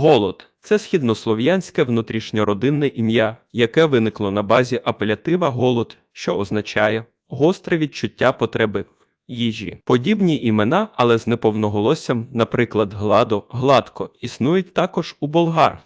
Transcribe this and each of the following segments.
Голод це східнослов'янське внутрішньородинне ім'я, яке виникло на базі апелятива голод, що означає гостре відчуття потреби їжі. Подібні імена, але з неповноголоссям, наприклад, гладо, гладко, існують також у болгар.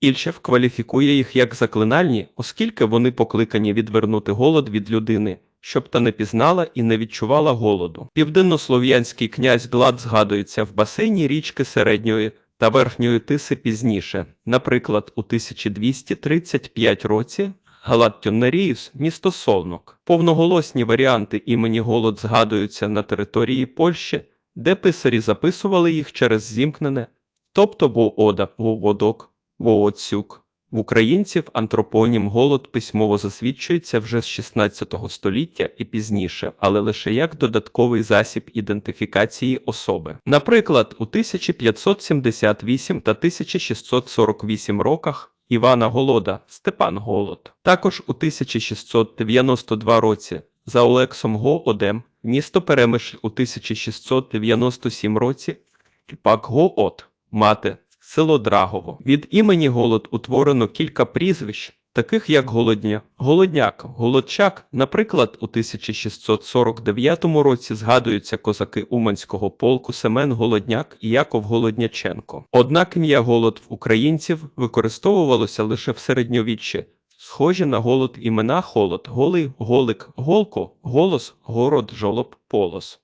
Ільчев кваліфікує їх як заклинальні, оскільки вони покликані відвернути голод від людини, щоб та не пізнала і не відчувала голоду. Південнослов'янський князь Глад згадується в басейні річки середньої та верхньої тиси пізніше. Наприклад, у 1235 році Галат Тьоннеріїс, місто Солнок. Повноголосні варіанти імені Голод згадуються на території Польщі, де писарі записували їх через зімкнене, тобто Воода, Воводок, Вооцюк. В українців антропонім голод письмово засвідчується вже з 16 століття і пізніше, але лише як додатковий засіб ідентифікації особи. Наприклад, у 1578 та 1648 роках Івана Голода Степан Голод. Також у 1692 році за Олексом Гоодем місто Перемишль у 1697 році Пак Гоот, мати, село Драгово. Від імені Голод утворено кілька прізвищ, таких як Голодня, Голодняк, Голодчак. Наприклад, у 1649 році згадуються козаки Уманського полку Семен Голодняк і Яков Голодняченко. Однак ім'я Голод в українців використовувалося лише в середньовіччі. Схожі на голод імена холод, голий, голик, голко, голос, город, жолоб, полос.